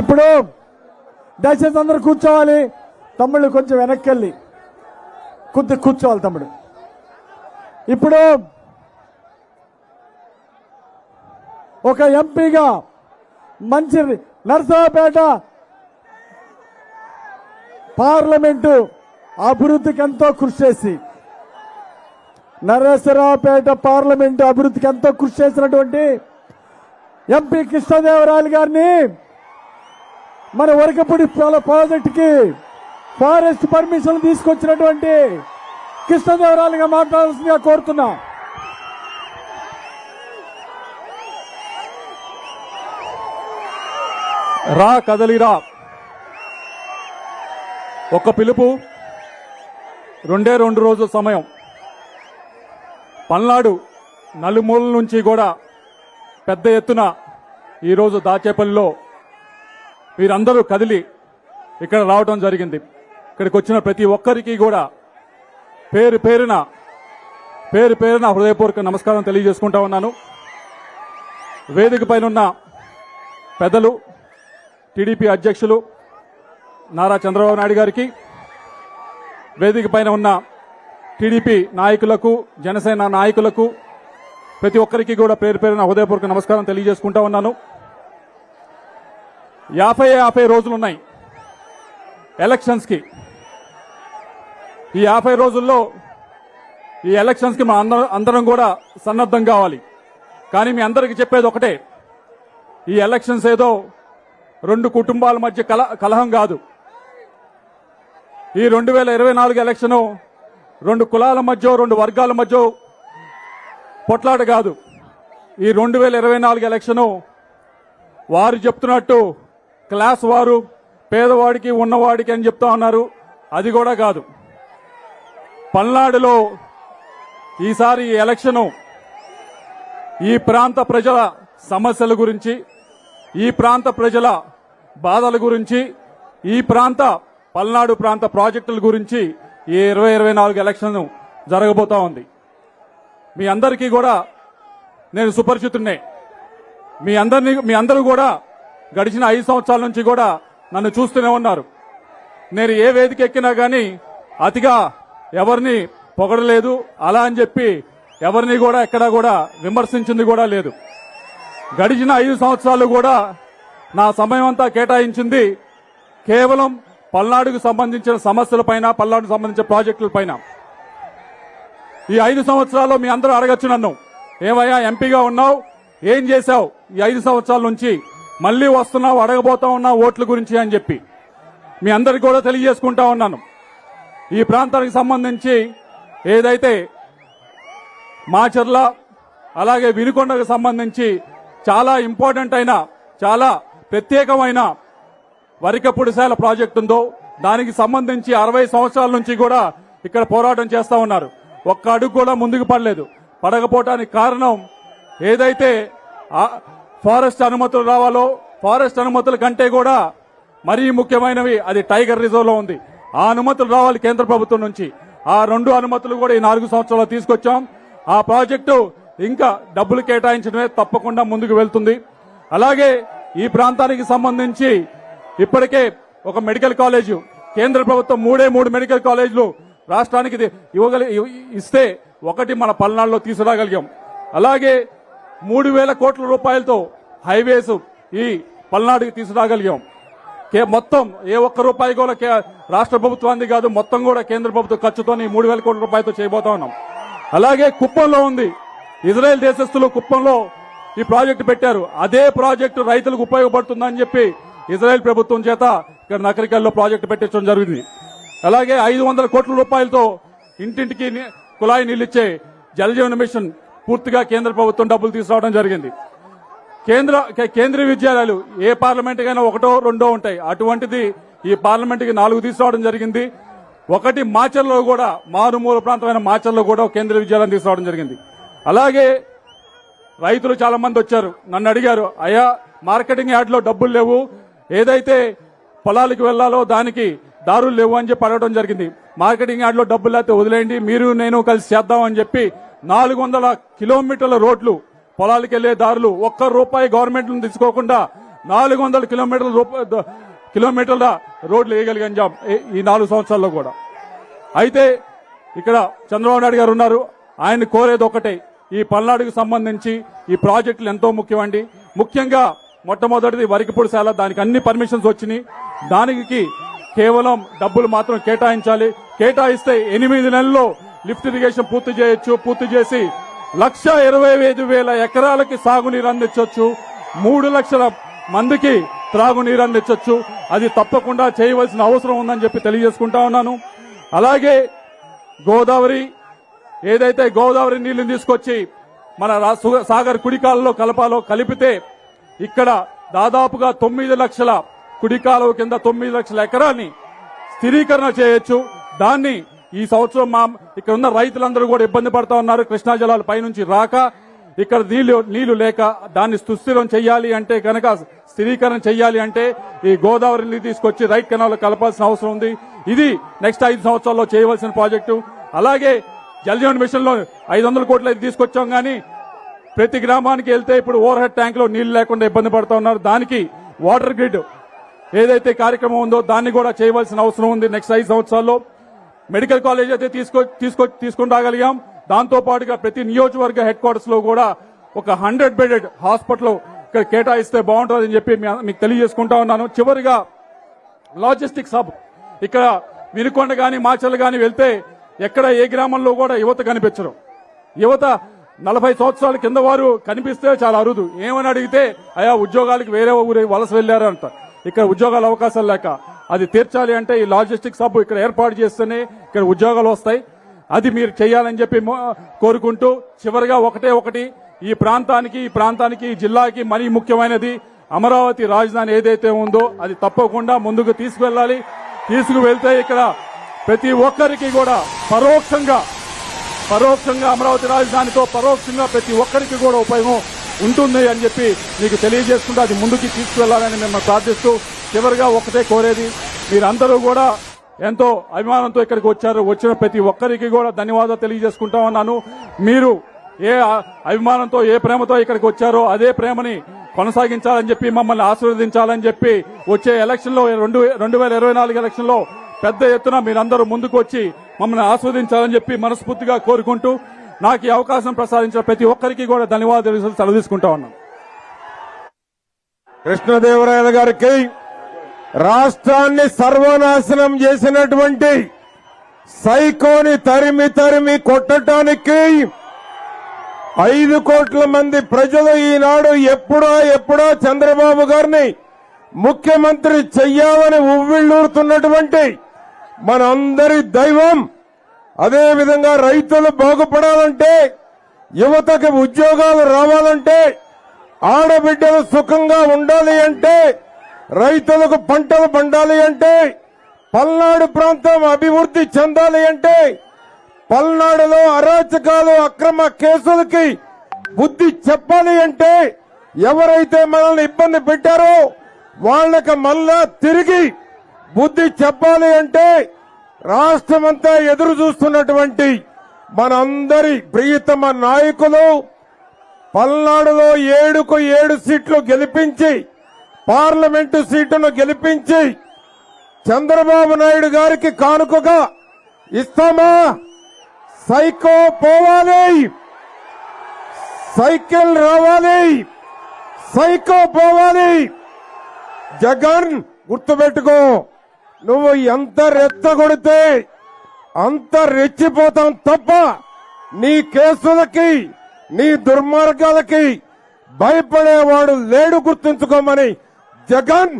ఇప్పుడు దయచేసి అందరూ కూర్చోవాలి. తమ్ముళ్ళు కొంచెం వెనక్కి వెళ్ళి కొద్ది కూర్చోవాలి తమ్ముడు. ఇప్పుడు ఒక ఎంపీగా మంచి నర్సాపేట పార్లమెంటు అభివృద్ధికి ఎంతో కృషి చేసి నరసరావుపేట పార్లమెంటు అభివృద్ధికి ఎంతో కృషి చేసినటువంటి ఎంపీ కృష్ణదేవరాయలు గారిని మన వరకపూడి ప్రాజెక్టుకి ఫారెస్ట్ పర్మిషన్ తీసుకొచ్చినటువంటి కృష్ణదేవరాలుగా మాట్లాడాల్సిందిగా కోరుతున్నా. రా కదలిరా ఒక పిలుపు రెండే రెండు రోజుల సమయం. పల్నాడు నలుమూలల నుంచి కూడా పెద్ద ఎత్తున ఈరోజు దాచేపల్లిలో వీరందరూ కదిలి ఇక్కడ రావడం జరిగింది. ఇక్కడికి వచ్చిన ప్రతి ఒక్కరికి కూడా పేరు పేరున పేరు పేరున హృదయపూర్వక నమస్కారం తెలియజేసుకుంటా ఉన్నాను. వేదిక పైన ఉన్న పెద్దలు టీడీపీ అధ్యక్షులు నారా చంద్రబాబు నాయుడు గారికి వేదిక పైన ఉన్న టీడీపీ నాయకులకు జనసేన నాయకులకు ప్రతి ఒక్కరికి కూడా పేరు పేరున హృదయపూర్వక నమస్కారం తెలియజేసుకుంటా ఉన్నాను. యాభై యాభై రోజులు ఉన్నాయి ఎలక్షన్స్కి. ఈ యాభై రోజుల్లో ఈ ఎలక్షన్స్కి మా అందరం అందరం కూడా సన్నద్ధం కావాలి. కానీ మీ అందరికీ చెప్పేది ఒకటే. ఈ ఎలక్షన్స్ ఏదో రెండు కుటుంబాల మధ్య కల కలహం కాదు. ఈ రెండు వేల ఇరవై నాలుగు ఎలక్షను రెండు కులాల మధ్య రెండు వర్గాల మధ్య పొట్లాట కాదు. ఈ రెండు వేల ఇరవై నాలుగు ఎలక్షను వారు చెప్తున్నట్టు క్లాస్ వారు పేదవాడికి ఉన్నవాడికి అని చెప్తా ఉన్నారు. అది కూడా కాదు. పల్నాడులో ఈసారి ఈ ఎలక్షను ఈ ప్రాంత ప్రజల సమస్యల గురించి ఈ ప్రాంత ప్రజల బాధల గురించి ఈ ప్రాంత పల్నాడు ప్రాంత ప్రాజెక్టుల గురించి ఈ ఇరవై ఇరవై నాలుగు ఎలక్షన్ జరగబోతా ఉంది. మీ అందరికీ కూడా నేను సుపరిచితున్నే మీ అందరినీ మీ అందరూ కూడా గడిచిన ఐదు సంవత్సరాల నుంచి కూడా నన్ను చూస్తూనే ఉన్నారు. నేను ఏ వేదిక ఎక్కినా కానీ అతిగా ఎవరిని పొగడలేదు. అలా అని చెప్పి ఎవరిని కూడా ఎక్కడా కూడా విమర్శించింది కూడా లేదు. గడిచిన ఐదు సంవత్సరాలు కూడా నా సమయం అంతా కేటాయించింది కేవలం పల్నాడుకు సంబంధించిన సమస్యలపైన పల్నాడుకు సంబంధించిన ప్రాజెక్టులపైన ఈ ఐదు సంవత్సరాల్లో మీ అందరూ అడగచ్చు నన్ను. ఏమయ్యా ఎంపీగా ఉన్నావు? ఏం చేశావు ఈ ఐదు సంవత్సరాల నుంచి? మళ్ళీ వస్తున్నావు అడగబోతా ఉన్నా ఓట్ల గురించి అని చెప్పి. మీ అందరికి కూడా తెలియజేసుకుంటా ఉన్నాను. ఈ ప్రాంతానికి సంబంధించి ఏదైతే మాచర్ల అలాగే వినుకొండకు సంబంధించి చాలా ఇంపార్టెంట్ అయిన చాలా ప్రత్యేకమైన వరికపుడిశాల ప్రాజెక్టు ఉందో దానికి సంబంధించి అరవై సంవత్సరాల నుంచి కూడా ఇక్కడ పోరాటం చేస్తూ ఉన్నారు. ఒక్క అడుగు కూడా ముందుకు పడలేదు. పడకపోవటానికి కారణం ఏదైతే ఫారెస్ట్ అనుమతులు రావాలో ఫారెస్ట్ అనుమతుల కంటే కూడా మరీ ముఖ్యమైనవి అది టైగర్ రిజర్వ్లో ఉంది. ఆ అనుమతులు రావాలి కేంద్ర ప్రభుత్వం నుంచి. ఆ రెండు అనుమతులు కూడా ఈ నాలుగు సంవత్సరాలు తీసుకొచ్చాం. ఆ ప్రాజెక్టు ఇంకా డబ్బులు కేటాయించడమే తప్పకుండా ముందుకు వెళ్తుంది. అలాగే ఈ ప్రాంతానికి సంబంధించి ఇప్పటికే ఒక మెడికల్ కాలేజు కేంద్ర ప్రభుత్వం మూడే మూడు మెడికల్ కాలేజీలు రాష్ట్రానికి ఇది ఇవ్వగలి ఇస్తే ఒకటి మన పల్నాడులో తీసుకురాగలిగాం. అలాగే మూడు వేల కోట్ల రూపాయలతో హైవేస్ ఈ పల్నాడుకి తీసుకురాగలిగాం. కే- మొత్తం ఏ ఒక్క రూపాయి కూడా కే- రాష్ట్ర ప్రభుత్వానికి కాదు మొత్తం కూడా కేంద్ర ప్రభుత్వ ఖర్చుతో ఈ మూడు వేల కోట్ల రూపాయలతో చేయబోతా ఉన్నాం. అలాగే కుప్పంలో ఉంది. ఇజ్రాయెల్ దేశస్తులు కుప్పంలో ఈ ప్రాజెక్టు పెట్టారు. అదే ప్రాజెక్టు రైతులకు ఉపయోగపడుతుందని చెప్పి ఇజ్రాయెల్ ప్రభుత్వం చేత ఇక్కడ నకరికల్లో ప్రాజెక్టు పెట్టించడం జరిగింది. అలాగే ఐదు వందల కోట్ల రూపాయలతో ఇంటింటికి కుళాయి నీళ్ళిచ్చే జలజీవన మిషన్ పూర్తిగా కేంద్ర ప్రభుత్వం డబ్బులు తీసుకురావడం జరిగింది. కేంద్ర కేంద్రీయ విద్యాలయాలు ఏ పార్లమెంట్ కైనా ఒకటో రెండో ఉంటాయి. అటువంటిది ఈ పార్లమెంట్కి నాలుగు తీసుకురావడం జరిగింది. ఒకటి మాచర్లో కూడా మారుమూల ప్రాంతమైన మాచర్లో కూడా కేంద్ర కేంద్రీయ విద్యాలయం తీసుకురావడం జరిగింది. అలాగే రైతులు చాలా మంది వచ్చారు. నన్ను అడిగారు అయ్యా మార్కెటింగ్ యార్డ్లో డబ్బులు లేవు. ఏదైతే పొలాలకు వెళ్ళాలో దానికి దారులు లేవు అని చెప్పి అడగడం జరిగింది. మార్కెటింగ్ యార్డ్లో డబ్బులు లేకపోతే వదిలేయండి. మీరు నేను కలిసి చేద్దాం అని చెప్పి నాలుగు వందల కిలోమీటర్ల రోడ్లు పొలాలకు వెళ్ళే దారులు ఒక్క రూపాయి గవర్నమెంట్ తీసుకోకుండా నాలుగు వందల కిలోమీటర్ల కిలోమీటర్ల రోడ్లు వేయగలిగాం జాం- ఈ- నాలుగు సంవత్సరాల్లో కూడా. అయితే ఇక్కడ చంద్రబాబు నాయుడు గారు ఉన్నారు. ఆయన కోరేది ఒకటే ఈ పల్నాడుకు సంబంధించి ఈ ప్రాజెక్టులు ఎంతో ముఖ్యమండి. ముఖ్యంగా మొట్టమొదటిది వరికిపొడిశాల దానికి అన్ని పర్మిషన్స్ వచ్చినాయి. దానికి కేవలం డబ్బులు మాత్రం కేటాయించాలి. కేటాయిస్తే ఎనిమిది నెలల్లో లిఫ్ట్ ఇరిగేషన్ పూర్తి చేయొచ్చు పూర్తి చేసి లక్ష ఇరవై ఐదు వేల ఎకరాలకి సాగునీరు అందించవచ్చు మూడు లక్షల మందికి త్రాగునీరు అందించవచ్చు అది తప్పకుండా చేయవలసిన అవసరం ఉందని చెప్పి తెలియజేసుకుంటా ఉన్నాను. అలాగే గోదావరి ఏదైతే గోదావరి నీళ్ళు తీసుకొచ్చి మన రా- సాగర్ కుడికాలలో కలపాలో కలిపితే ఇక్కడ దాదాపుగా తొమ్మిది లక్షల కుడికాలువ కింద తొమ్మిది లక్షల ఎకరాన్ని స్థిరీకరణ చేయొచ్చు. దాన్ని ఈ సంవత్సరం మా ఇక్కడ ఉన్న రైతులందరూ కూడా ఇబ్బంది పడతా ఉన్నారు. కృష్ణా జలాలు పైనుంచి రాక ఇక్కడ నీళ్ళు నీళ్ళు లేక దాన్ని సుస్థిరం చేయాలి అంటే కనుక స్థిరీకరణ చేయాలి అంటే ఈ గోదావరి నీళ్ళు తీసుకొచ్చి రైట్ కెనాల్ కలపాల్సిన అవసరం ఉంది. ఇది నెక్స్ట్ ఐదు సంవత్సరాల్లో చేయవలసిన ప్రాజెక్టు. అలాగే జలజీవన్ మిషన్లో ఐదు వందల కోట్లు అయితే తీసుకొచ్చాం కానీ ప్రతి గ్రామానికి వెళ్తే ఇప్పుడు ఓవర్ హెడ్ ట్యాంక్లో నీళ్ళు లేకుండా ఇబ్బంది పడుతూ ఉన్నారు. దానికి వాటర్ గ్రిడ్ ఏదైతే కార్యక్రమం ఉందో దాన్ని కూడా చేయవలసిన అవసరం ఉంది నెక్స్ట్ ఐదు సంవత్సరాల్లో. మెడికల్ కాలేజ్ అయితే తీసుకో తీసుకో తీసుకుని రాగలిగాం. దాంతో పాటుగా ప్రతి నియోజకవర్గ హెడ్ క్వార్టర్స్లో కూడా ఒక హండ్రెడ్ బెడెడ్ హాస్పిటల్ ఇక్కడ కేటాయిస్తే బాగుంటుందని చెప్పి మీకు తెలియజేసుకుంటా ఉన్నాను. చివరిగా లాజిస్టిక్స్ హబ్ ఇక్కడ వినుకొండ కానీ మాచల్ కానీ వెళ్తే ఎక్కడ ఏ గ్రామంలో కూడా యువత కనిపించరు. యువత నలభై సంవత్సరాల కింద వారు కనిపిస్తే చాలా అరుదు. ఏమని అడిగితే అయా ఉద్యోగాలకు వేరే ఊరే వలస వెళ్ళారు ఇక్కడ ఉద్యోగాల అవకాశాలు లేక. అది తీర్చాలి అంటే ఈ లాజిస్టిక్స్ హబ్ ఇక్కడ ఏర్పాటు చేస్తేనే ఇక్కడ ఉద్యోగాలు వస్తాయి. అది మీరు చేయాలని చెప్పి కోరుకుంటూ చివరిగా ఒకటే ఒకటి. ఈ ప్రాంతానికి ఈ ప్రాంతానికి ఈ జిల్లాకి మరీ ముఖ్యమైనది అమరావతి రాజధాని ఏదైతే ఉందో అది తప్పకుండా ముందుకు తీసుకువెళ్ళాలి. తీసుకువెళ్తే ఇక్కడ ప్రతి ఒక్కరికి కూడా పరోక్షంగా పరోక్షంగా అమరావతి రాజధానితో పరోక్షంగా ప్రతి ఒక్కరికి కూడా ఉపయోగం ఉంటుంది అని చెప్పి మీకు తెలియజేసుకుంటూ అది ముందుకు తీసుకువెళ్ళాలని మిమ్మల్ని ప్రార్థిస్తూ చివరిగా ఒకటే కోరేది మీరందరూ కూడా ఎంతో అభిమానంతో ఇక్కడికి వచ్చారు. వచ్చిన ప్రతి ఒక్కరికి కూడా ధన్యవాదాలు తెలియజేసుకుంటా ఉన్నాను. మీరు ఏ అభిమానంతో ఏ ప్రేమతో ఇక్కడికి వచ్చారో అదే ప్రేమని కొనసాగించాలని చెప్పి మమ్మల్ని ఆశీర్వదించాలని చెప్పి వచ్చే ఎలక్షన్లో రెండు రెండు వేల ఇరవై నాలుగు ఎలక్షన్లో పెద్ద ఎత్తున మీరందరూ ముందుకు వచ్చి మమ్మల్ని ఆస్వాదించాలని చెప్పి మనస్ఫూర్తిగా కోరుకుంటూ నాకు ఈ అవకాశం ప్రసాదించిన ప్రతి ఒక్కరికి కూడా ధన్యవాదాలు తెలుసు ఉన్నాను. కృష్ణదేవరాయల గారికి రాష్ట్రాన్ని సర్వనాశనం చేసినటువంటి సైకోని తరిమి తరిమి కొట్టడానికి ఐదు కోట్ల మంది ప్రజలు ఈనాడు ఎప్పుడో ఎప్పుడో చంద్రబాబు గారిని ముఖ్యమంత్రి చెయ్యాలని ఉవ్విళ్ళూరుతున్నటువంటి మనందరి దైవం అదేవిధంగా రైతులు బాగుపడాలంటే యువతకి ఉద్యోగాలు రావాలంటే ఆడబిడ్డలు సుఖంగా ఉండాలి అంటే రైతులకు పంటలు పండాలి అంటే పల్నాడు ప్రాంతం అభివృద్ధి చెందాలి అంటే పల్నాడులో అరాచకాలు అక్రమ కేసులకి బుద్ధి చెప్పాలి అంటే ఎవరైతే మనల్ని ఇబ్బంది పెట్టారో వాళ్ళకి మళ్ళా తిరిగి బుద్ధి చెప్పాలి అంటే రాష్ట్రమంతా ఎదురు చూస్తున్నటువంటి మనందరి ప్రియతమ నాయకులు పల్నాడులో ఏడుకు ఏడు సీట్లు గెలిపించి పార్లమెంటు సీటును గెలిపించి చంద్రబాబు నాయుడు గారికి కానుకగా ఇస్తామా? సైకో పోవాలి. సైకిల్ రావాలి. సైకో పోవాలి. జగన్ గుర్తుపెట్టుకో. నువ్వు ఎంత రెచ్చగొడితే అంత రెచ్చిపోతాం తప్ప నీ కేసులకి నీ దుర్మార్గాలకి భయపడేవాడు లేడు గుర్తుంచుకోమని జగన్